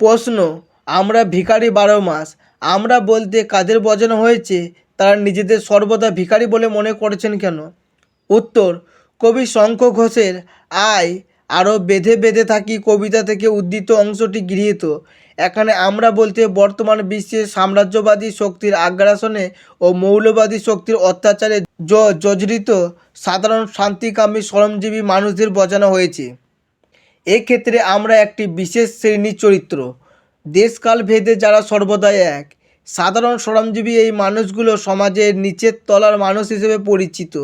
প্রশ্ন, আমরা ভিখারি বারো মাস, আমরা বলতে কাদের বোঝানো হয়েছে, তারা নিজেদের সর্বদা ভিখারি বলে মনে করছেন কেন? উত্তর, কবি শঙ্খ ঘোষের আয় আরও বেঁধে বেঁধে থাকি কবিতা থেকে উদ্ধৃত অংশটি গৃহীত। এখানে আমরা বলতে বর্তমান বিশ্বের সাম্রাজ্যবাদী শক্তির আগ্রাসনে ও মৌলবাদী শক্তির অত্যাচারে জর্জরিত সাধারণ শান্তিকামী শ্রমজীবী মানুষদের বোঝানো হয়েছে। এক্ষেত্রে আমরা একটি বিশেষ শ্রেণির চরিত্র। দেশকাল ভেদে যারা সর্বদাই এক। সাধারণ শ্রমজীবী এই মানুষগুলো সমাজের নিচের তলার মানুষ হিসেবে পরিচিত।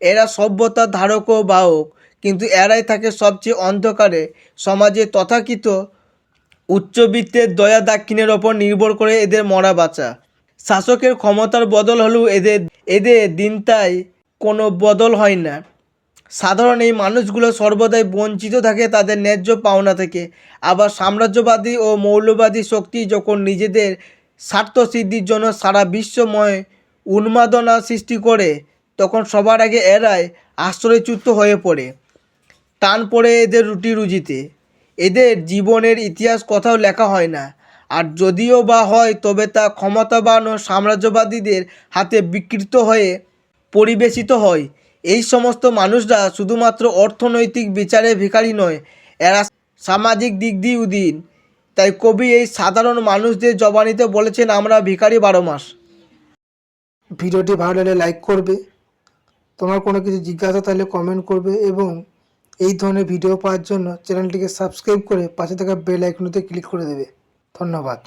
এরা সভ্যতার ধারক ও বাহক, কিন্তু এরাই থাকে সবচেয়ে অন্ধকারে। সমাজে তথাকথিত উচ্চবিত্তের দয়া দাক্ষিণের ওপর নির্ভর করে এদের মরা বাঁচা। শাসকের ক্ষমতার বদল হলেও এদের এদের দিনটাই কোনো বদল হয় না। সাধারণ এই মানুষগুলো সর্বদাই বঞ্চিত থাকে তাদের ন্যায্য পাওনা থেকে। আবার সাম্রাজ্যবাদী ও মৌলবাদী শক্তি যখন নিজেদের স্বার্থসিদ্ধির জন্য সারা বিশ্বময় উন্মাদনা সৃষ্টি করে, তখন সবার আগে এরাই আশ্রয়চ্যুত হয়ে পড়ে। টান পড়ে এদের রুটি রুজিতে। এদের জীবনের ইতিহাস কোথাও লেখা হয় না। আর যদিও বা হয়, তবে তা ক্ষমতাবান ও সাম্রাজ্যবাদীদের হাতে বিকৃত হয়ে পরিবেশিত হয়। এই সমস্ত মানুষরা শুধুমাত্র অর্থনৈতিক বিচারে ভিখারি নয়, এরা সামাজিক দিক দিয়ে উদিন তাই কবি এই সাধারণ মানুষদের জবানিতে বলেছেন, আমরা ভিখারি বারো মাস। ভিডিওটি ভালো লাগলে লাইক করবে। তোমার কোনো কিছু জিজ্ঞাসা থাকলে কমেন্ট করবে এবং এই ধরনের ভিডিও পাওয়ার জন্য চ্যানেলটিকে সাবস্ক্রাইব করে পাশে থাকা বেল আইকনটিতে ক্লিক করে দেবে। ধন্যবাদ।